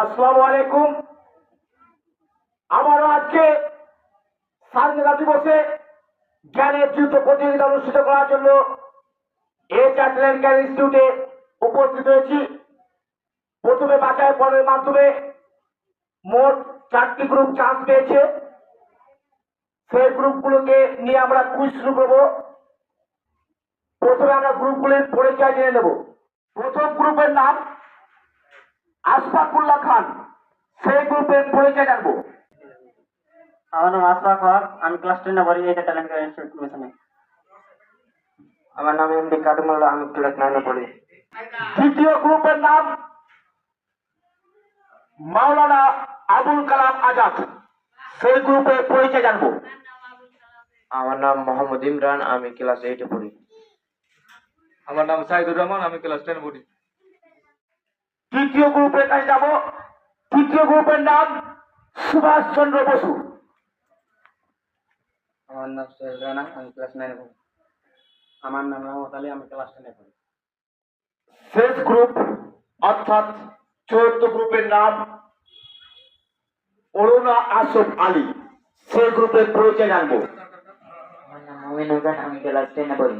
আসসালামু আলাইকুম। আমারও আজকে স্বাধীনতা দিবসে জ্ঞানের যুদ্ধ প্রতিযোগিতা অনুষ্ঠিত করার জন্য এ চ্যাটেলেন জ্ঞান ইনস্টিটিউটে উপস্থিত হয়েছি। প্রথমে বাছাই পর্বের মাধ্যমে মোট চারটি গ্রুপ চান্স পেয়েছে। সেই গ্রুপগুলোকে নিয়ে আমরা কুইজ শুরু করব। প্রথমে আমরা গ্রুপগুলির পরিচয় জেনে নেব। প্রথম গ্রুপের নাম আশফাকুল্লাহ খান সেই গ্রুপের পরিচয় জানব। আমার নাম আসফাক হক আমি ক্লাস টেনে পড়ি এটা ট্যালেন্ট ইনস্টিটিউট মিশনে আমার নাম এমডি কাটুমুল্লাহ আমি ক্লাস নাইনে পড়ি। দ্বিতীয় গ্রুপের নাম মাওলানা আবুল কালাম আজাদ সেই গ্রুপের পরিচয় জানব। আমার নাম মোহাম্মদ ইমরান আমি ক্লাস এইটে পড়ি। আমার নাম সাইদুর রহমান আমি ক্লাস টেন পড়ি। তৃতীয় গ্রুপের কাছে যাব। তৃতীয় গ্রুপের নাম সুভাষ চন্দ্র বসু। আমার নাম সৈয়দ রানা আমি ক্লাস নাইনে পড়ি। আমার নাম রহমত আলী আমি ক্লাস টেনে পড়ি। শেষ গ্রুপ অর্থাৎ চতুর্থ গ্রুপের নাম অরুণা আসফ আলী। সেই গ্রুপের পরিচয় জানব। আমার নাম মমিন হোসেন আমি ক্লাস টেনে পড়ি।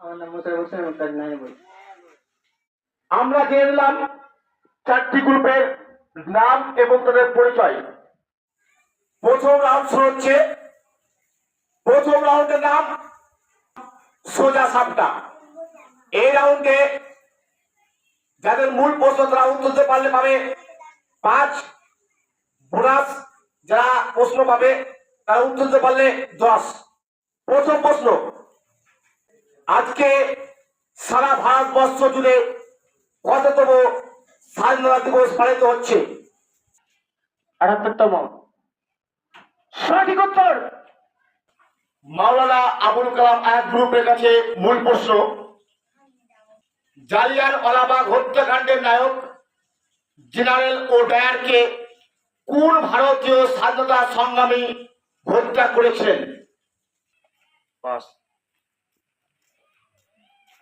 আমার নাম মুসার হোসেন আমি ক্লাস নাইনে পড়ি। আমরা জেনে নিলাম চারটি গ্রুপের নাম এবং তাদের পরিচয়। প্রথম রাউন্ড শুরু হচ্ছে। প্রথম রাউন্ডের নাম সোজা সাপটা। এই রাউন্ডে যাদের মূল প্রশ্ন, তারা উত্তর পারলে পাবে পাঁচ। বোনাস যারা প্রশ্ন পাবে, তারা উত্তর দিতে পারলে দশ। প্রথম প্রশ্ন, আজকে সারা ভারতবর্ষ জুড়ে কততম স্বাধীনতা দিবস পালিত হচ্ছে? আটাত্তরতম। সঠিক উত্তর মাওলানা আবুল কালাম আয়াত গ্রুপের কাছে মূল প্রশ্ন। জালিয়ান ওয়ালাবাগ হত্যাকাণ্ডের নায়ক জেনারেল ও ডায়ারকে কোন ভারতীয় স্বাধীনতা সংগ্রামী হত্যা করেছিলেন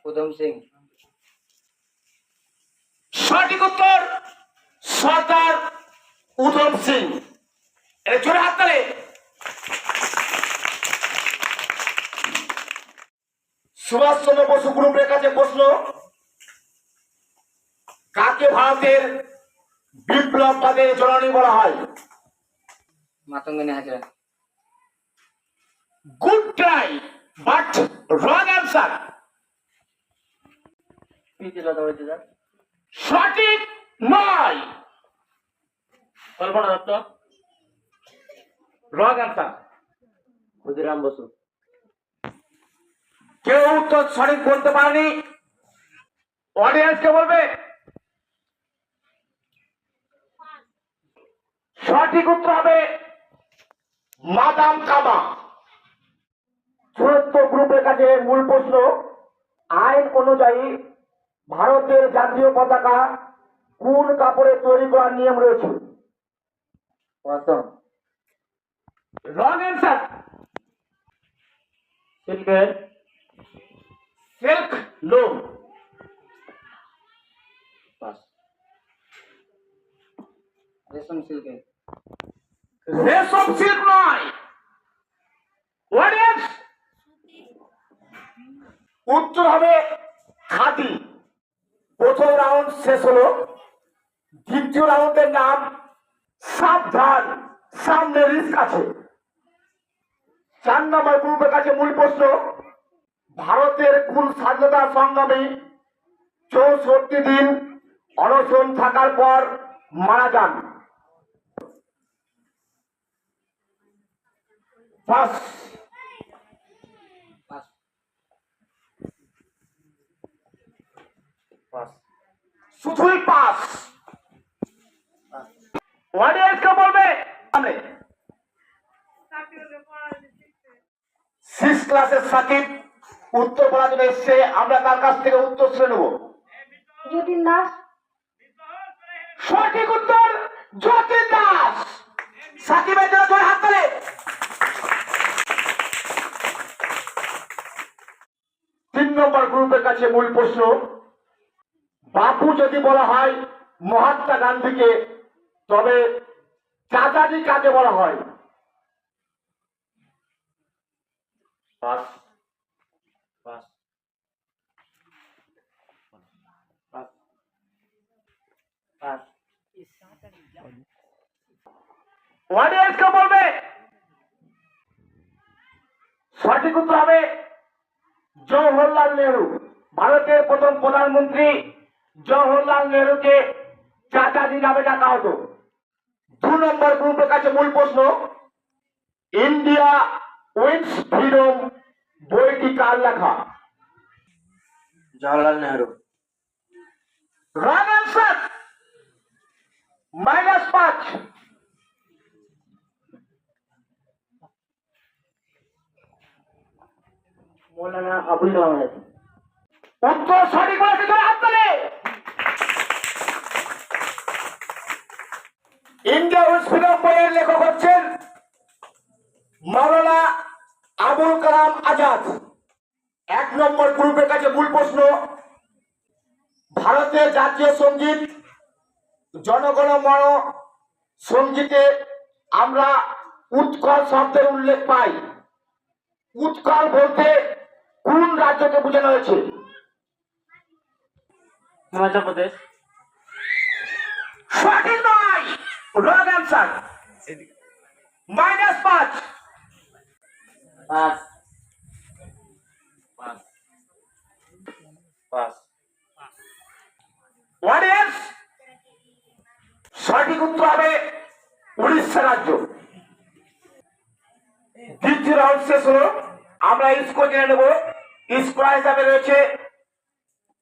উধম সিং। সঠিক উত্তর সর্দার উধম সিং। এটা জোরে হাত তালে। সুভাষচন্দ্র বসু গ্রুপের কাছে প্রশ্ন কাকে ভারতের বিপ্লব বিপ্লববাদের জননী বলা হয়? Matangini Hazra. Good try but wrong answer. সঠিক নয়। Kalpana Dutta. Wrong answer Khudiram Bose. কেউ উত্তর সঠিক বলতে পারেনি। অডিয়েন্সকে বলবে? সঠিক উত্তর হবে মাদাম কামা। চতুর্থ গ্রুপের কাছে মূল প্রশ্ন আইন অনুযায়ী ভারতের জাতীয় পতাকা কোন কাপড়ে তৈরি করার নিয়ম রয়েছে? অসম। রং অ্যান্সার সিল্কের। সিল্ক লোম। রেশম সিল্কের। রেশম সিল্ক নয়। উত্তর হবে খাদি। প্রথম রাউন্ড শেষ হলো। দ্বিতীয় রাউন্ডের নাম সাবধান, সামনে রিস্ক আছে। চার নম্বর গ্রুপের কাছে মূল প্রশ্ন, ভারতের কোন স্বাধীনতা সংগ্রামী চৌষট্টি দিন অনশন থাকার পর মারা যান। পাস পাস পাস শুধুই পাস অডিয়েন্সকে বলবে? সামনে। সিক্স ক্লাসের সাকিব উত্তর বলার জন্য এসছে। আমরা তার কাছ থেকে উত্তর শুনে নেব? যতীন দাস। সঠিক উত্তর যতীন দাস। সাকিবের জন্য জোরে হাত তালে। তিন নম্বর গ্রুপের কাছে মূল প্রশ্ন। বাপু যদি বলা হয় মহাত্মা গান্ধীকে তবে চাচাজি কাকে বলা হয়? বলবে? সঠিক উত্তর হবে জওহরলাল নেহরু ভারতের প্রথম প্রধানমন্ত্রী। জওহরলাল নেহরুকে চাচাজি নামে ডাকা হতো। দু নম্বর গ্রুপের কাছে মূল প্রশ্ন ইন্ডিয়া উইন্স ফ্রিডম বইটি কার লেখা? Jawaharlal Nehru. Wrong answer minus পাঁচ। মৌলানা আবুল কালাম উত্তর সঠিক বলেছে তোর হাত তোলে। ইন্ডিয়া হসপিটাল বইয়ের লেখক হচ্ছেন মাওলানা আবুল কালাম আজাদ। এক নম্বর গ্রুপের কাছে মূল প্রশ্ন ভারতের জাতীয় সংগীত জনগণ মন সঙ্গীতে আমরা উৎকল শব্দের উল্লেখ পাই। উৎকল বলতে কোন রাজ্যকে বোঝানো হয়েছে? হিমাচল প্রদেশ। সঠিক নয়! রং অ্যান্সার মাইনাস পাঁচ অডিয়েন্স সঠিক উত্তর হবে উড়িষ্যা রাজ্য। দ্বিতীয় রাউন্ড শেষ হলো। আমরা স্কোর জেনে নেব। স্কোর হিসাবে রয়েছে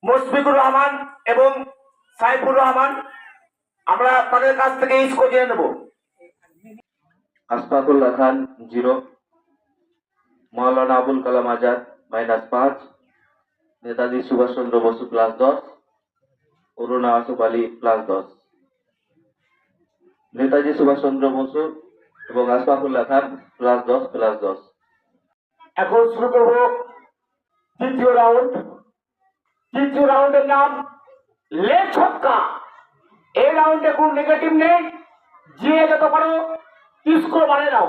মুশফিকুর রহমান এবং সাইফুর রহমান। আমরা তাদের কাছ থেকে স্কোর জেনে নেব। আশফাকুল্লাহ খান জিরো মৌলানা আবুল কালাম আজাদ মাইনাস পাঁচ। নেতাজি সুভাষচন্দ্র বসু প্লাস দশ। অরুণা আসফ আলী প্লাস দশ। নেতাজি সুভাষচন্দ্র বসু এবং আশফাকুল্লাহ খান প্লাস দশ প্লাস দশ। এখন শুরু করব তৃতীয় রাউন্ড তৃতীয় রাউন্ডের নাম লে ছক্কা। এই রাউন্ডে কোনো নেগেটিভ নেই। যে যত পারো স্কোর মানে নাও।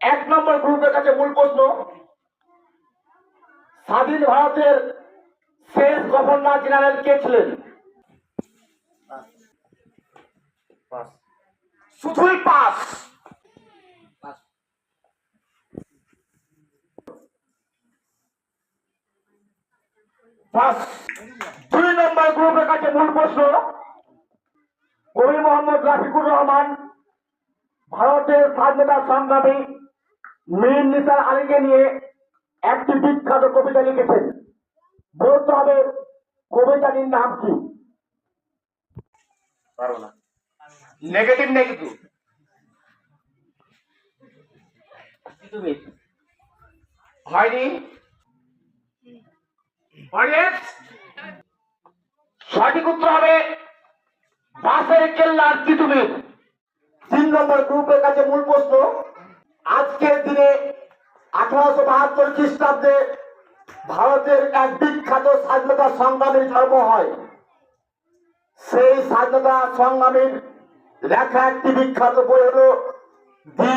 এক নম্বর গ্রুপের কাছে মূল প্রশ্ন স্বাধীন ভারতের শেষ গভর্নর জেনারেল কে ছিলেন? শুধুই পাস। পাস দুই নম্বর গ্রুপের কাছে মূল প্রশ্ন, কবি মোহাম্মদ রাফিকুর রহমান, ভারতের স্বাধীনতা সংগ্রামী মীর নিসার আলীকে নিয়ে একটি বিখ্যাত কবিতা লিখেছেন। বলতে হবে, কবিতাটির নাম কি? পারব না। নেগেটিভ তুমি হয়নি? অডিয়েন্স সঠিক উত্তর হবে বাসের কেল্লার তিতুমির তিন নম্বর গ্রুপের কাছে মূল প্রশ্ন, আজকের দিনে আঠারোশো বাহাত্তর খ্রিস্টাব্দে ভারতের এক বিখ্যাত স্বাধীনতা সংগ্রামীর জন্ম হয়। সেই স্বাধীনতা সংগ্রামীর লেখা একটি বিখ্যাত বই হল দি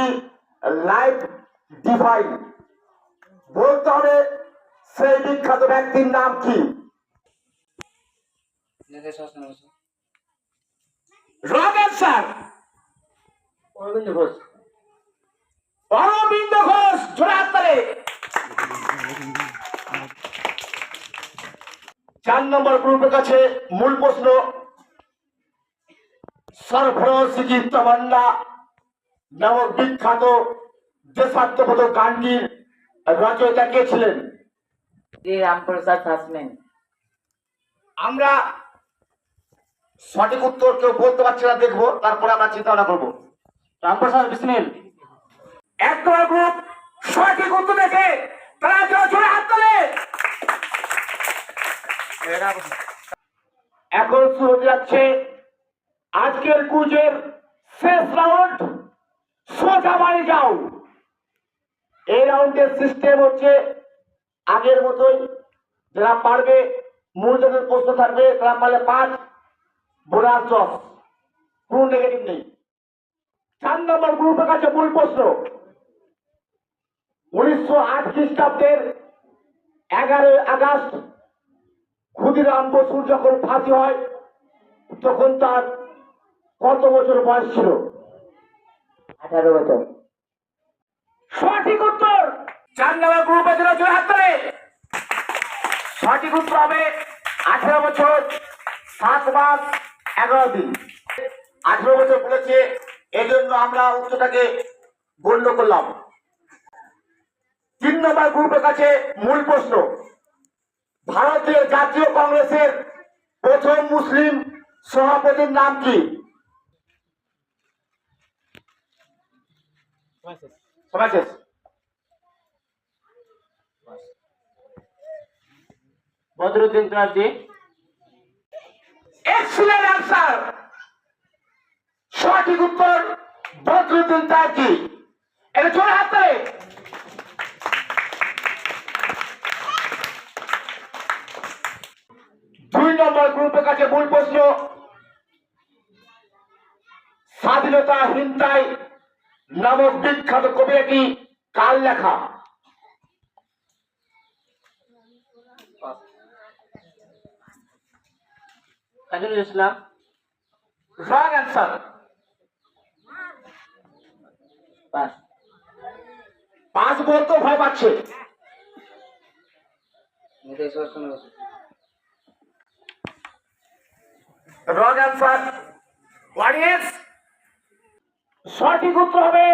লাইফ ডিভাইন। বলতে হবে সেই বিখ্যাত ব্যক্তির নাম কি? Netaji Subhashchandra Bose wrong answer Aurobindo Ghosh. Aurobindo Ghosh হাত তালে। চার নম্বর গ্রুপের কাছে মূল প্রশ্ন সরফরসিকি তমান্না নামক বিখ্যাত দেশাত্মবোধক গানটির রচয়িতা কে ছিলেন? শ্রী রামপ্রসাদ আমরা সঠিক উত্তর কেউ বলতে পারছে না দেখব তারপরে আমরা চিন্তা ভাবনা করব। রামপ্রসাদ বিসমিল। এক গ্রুপ সঠিক উত্তর দেখে তারা জোরে হাত তোলে। এখন শুরু যাচ্ছে আজকের কুজের শেষ রাউন্ড সোজা বাড়ি যাও। এই রাউন্ডের সিস্টেম হচ্ছে আগের মতোই যারা পারবে মূল যাদের প্রশ্ন থাকবে তারা পারলে পাঁচ বোনাস দশ কোন নেগেটিভ নেই। চার নম্বর গ্রুপের কাছে মূল প্রশ্ন। উনিশশো আট খ্রিস্টাব্দের এগারোই আগস্ট ক্ষুদিরাম বসুর যখন ফাঁসি হয়, তখন তার কত বছর বয়স ছিল? আঠারো বছর। সঠিক উত্তর চার নম্বর গ্রুপে ছিল ধরে সঠিক উত্তর হবে আঠারো বছর, সাত মাস এগারো দিন। আঠারো বছর বলেছে এই জন্য আমরা উত্তরটাকে গণ্য করলাম। তিন নম্বর গ্রুপের কাছে মূল প্রশ্ন, ভারতীয় জাতীয় কংগ্রেসের প্রথম মুসলিম সভাপতির নাম কি? বদরুদ্দিন ত্রাজি এক্সিলেন্ট আনসার সঠিক উত্তর বদরুদ্দিন এটা দুই নম্বর গ্রুপের কাছে মূল প্রশ্ন, স্বাধীনতা হিন্দাই নামক বিখ্যাত কবিতাটি কার লেখা। কাজল ইসলাম রং অ্যান্সার পাঁচ বলতেও ভয় পাচ্ছে। রং অ্যান্সার অডিয়েন্স সঠিক উত্তর হবে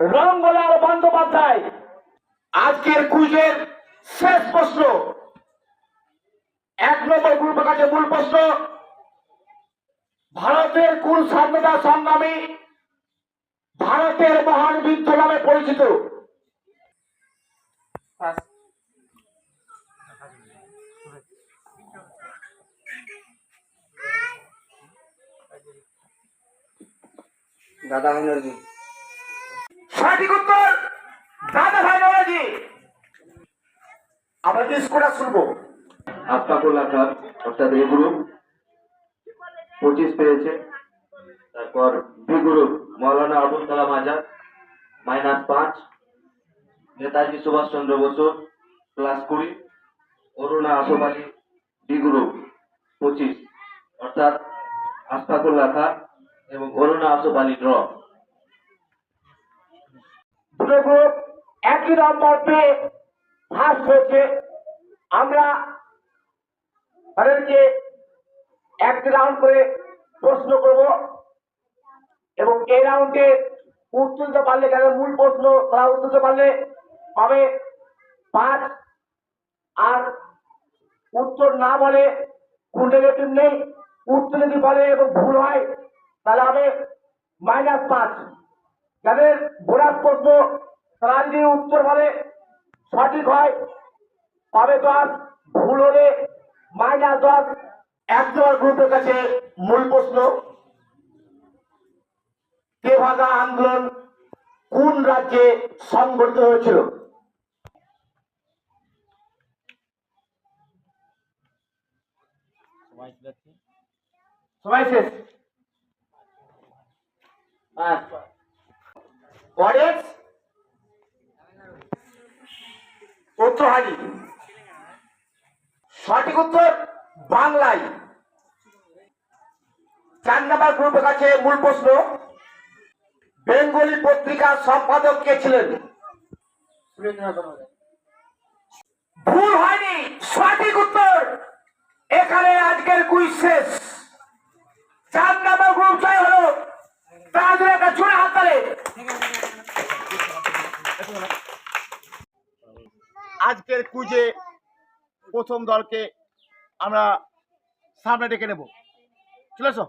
রঙ্গলাল বন্দ্যোপাধ্যায়। আজকের কুইজের শেষ প্রশ্ন। এক নম্বর গ্রুপের কাছে মূল প্রশ্ন ভারতের কোন স্বাধীনতা সংগ্রামী ভারতের মহান বৃদ্ধ নামে পরিচিত। দাদা ব্যানার্জি। সঠিক উত্তর দাদা ভাই নবজি আমরা ডিসকোটা শুনব? আফতাকুল্লাহ খান অর্থাৎ এ গ্রুপ পঁচিশ পেয়েছে। তারপর B group, Maulana Abul Kalam Azad, minus পাঁচ। নেতাজি সুভাষচন্দ্র বসু প্লাস কুড়ি। অরুণা আসফ আলী ডি গ্রুপ, পঁচিশ। অর্থাৎ আফতাকুল্লাহ খান এবং অরুণা আসফ আলী ড্র। একই নম্বর পেয়ে ফার্স্ট হয়েছে আমরা তাদেরকে একটি রাউন্ড করে প্রশ্ন করব। এবং এই রাউন্ডে উত্তর দিতে পারলে যাদের মূল প্রশ্ন, তারা উত্তর দিতে পারলে পাবে পাঁচ। আর উত্তর না বলে কোন নেগেটিভ নেই। উত্তর যদি বলে এবং ভুল হয়, তাহলে হবে মাইনাস পাঁচ। যাদের বোনাস প্রশ্ন, তারা যদি উত্তর বলে সঠিক হয়, পাবে দশ। ভুল হলে মাইনাস দশ। এক নম্বর গ্রুপের কাছে মূল প্রশ্ন কে তেভাগা আন্দোলন কোন রাজ্যে সংগঠিত হয়েছিল? সময় শেষ। উত্তর সঠিক উত্তর বাংলায়। চার নম্বর গ্রুপের কাছে মূল প্রশ্ন, বেঙ্গলি পত্রিকার সম্পাদক কে ছিলেন? ভুল হয়নি, সঠিক উত্তর। এখানে আজকের কুইজ শেষ। চার নাম্বার গ্রুপ জয় হলো। তাদের একটা ছুড়ে হাত আজকের কুইজে প্রথম দলকে আমরা সামনে ডেকে নেব। চলে এসো।